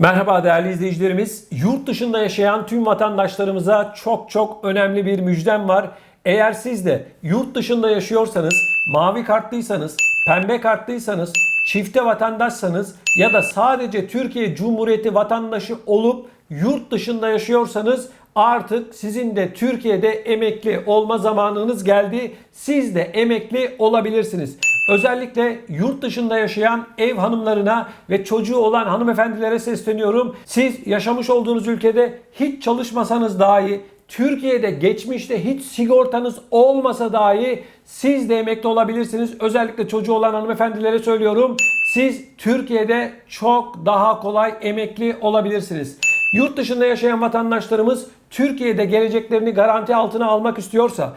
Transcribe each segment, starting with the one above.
Merhaba değerli izleyicilerimiz. Yurt dışında yaşayan tüm vatandaşlarımıza çok çok önemli bir müjdem var. Eğer siz de yurt dışında yaşıyorsanız, mavi kartlıysanız, pembe kartlıysanız, çifte vatandaşsanız ya da sadece Türkiye Cumhuriyeti vatandaşı olup yurt dışında yaşıyorsanız artık sizin de Türkiye'de emekli olma zamanınız geldi. Siz de emekli olabilirsiniz. Özellikle yurt dışında yaşayan ev hanımlarına ve çocuğu olan hanımefendilere sesleniyorum. Siz yaşamış olduğunuz ülkede hiç çalışmasanız dahi Türkiye'de geçmişte hiç sigortanız olmasa dahi siz de emekli olabilirsiniz. Özellikle çocuğu olan hanımefendilere söylüyorum. Siz Türkiye'de çok daha kolay emekli olabilirsiniz. Yurt dışında yaşayan vatandaşlarımız Türkiye'de geleceklerini garanti altına almak istiyorsa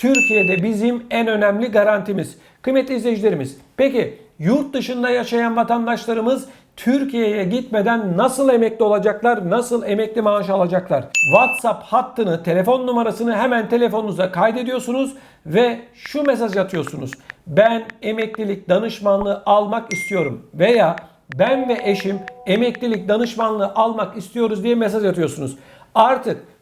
Türkiye'de bizim en önemli garantimiz. Kıymetli izleyicilerimiz, peki yurt dışında yaşayan vatandaşlarımız Türkiye'ye gitmeden nasıl emekli olacaklar, nasıl emekli maaşı alacaklar? WhatsApp hattını, telefon numarasını hemen telefonunuza kaydediyorsunuz ve şu mesaj atıyorsunuz. Ben emeklilik danışmanlığı almak istiyorum veya ben ve eşim emeklilik danışmanlığı almak istiyoruz diye mesaj atıyorsunuz. Artık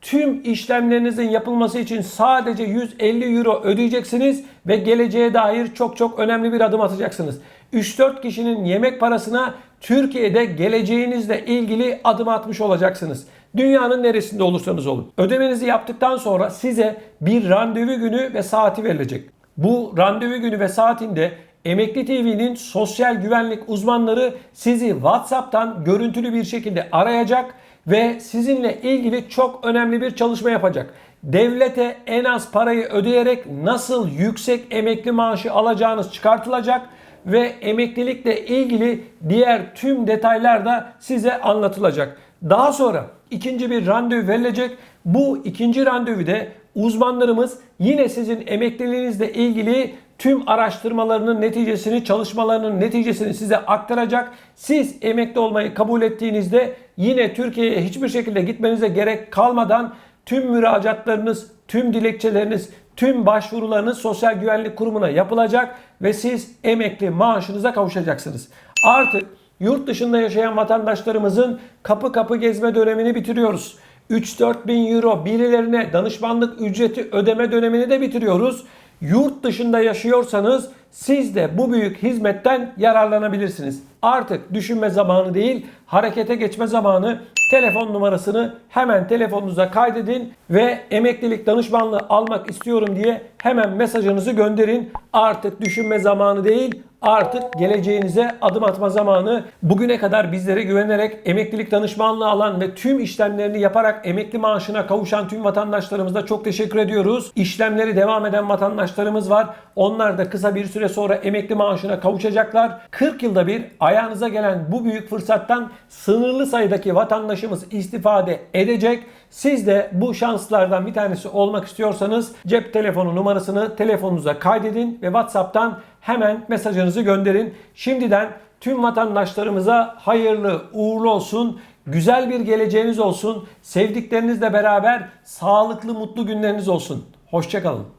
tüm işlemlerinizin yapılması için sadece 150 euro ödeyeceksiniz ve geleceğe dair çok çok önemli bir adım atacaksınız. 3-4 kişinin yemek parasına Türkiye'de geleceğinizle ilgili adım atmış olacaksınız. Dünyanın neresinde olursanız olun. Ödemenizi yaptıktan sonra size bir randevu günü ve saati verilecek. Bu randevu günü ve saatinde Emekli TV'nin sosyal güvenlik uzmanları sizi WhatsApp'tan görüntülü bir şekilde arayacak ve sizinle ilgili çok önemli bir çalışma yapacak. Devlete en az parayı ödeyerek nasıl yüksek emekli maaşı alacağınız çıkartılacak ve emeklilikle ilgili diğer tüm detaylar da size anlatılacak. Daha sonra ikinci bir randevu verilecek. Bu ikinci randevuda uzmanlarımız yine sizin emekliliğinizle ilgili tüm araştırmalarının neticesini, çalışmalarının neticesini size aktaracak. Siz emekli olmayı kabul ettiğinizde yine Türkiye'ye hiçbir şekilde gitmenize gerek kalmadan tüm müracaatlarınız, tüm dilekçeleriniz, tüm başvurularınız Sosyal Güvenlik Kurumu'na yapılacak ve siz emekli maaşınıza kavuşacaksınız. Artık yurt dışında yaşayan vatandaşlarımızın kapı kapı gezme dönemini bitiriyoruz. 3-4 bin euro birilerine danışmanlık ücreti ödeme dönemini de bitiriyoruz. Yurt dışında yaşıyorsanız siz de bu büyük hizmetten yararlanabilirsiniz. Artık düşünme zamanı değil, harekete geçme zamanı. Telefon numarasını hemen telefonunuza kaydedin ve emeklilik danışmanlığı almak istiyorum diye hemen mesajınızı gönderin. Artık düşünme zamanı değil, artık geleceğinize adım atma zamanı. Bugüne kadar bizlere güvenerek emeklilik danışmanlığı alan ve tüm işlemlerini yaparak emekli maaşına kavuşan tüm vatandaşlarımıza çok teşekkür ediyoruz. İşlemleri devam eden vatandaşlarımız var. Onlar da kısa bir süre sonra emekli maaşına kavuşacaklar. 40 yılda bir ayağınıza gelen bu büyük fırsattan sınırlı sayıdaki vatandaşımız istifade edecek. Siz de bu şanslardan bir tanesi olmak istiyorsanız cep telefonu numarasını telefonunuza kaydedin ve WhatsApp'tan hemen mesajınızı gönderin. Şimdiden tüm vatandaşlarımıza hayırlı uğurlu olsun. Güzel bir geleceğiniz olsun. Sevdiklerinizle beraber sağlıklı mutlu günleriniz olsun. Hoşçakalın.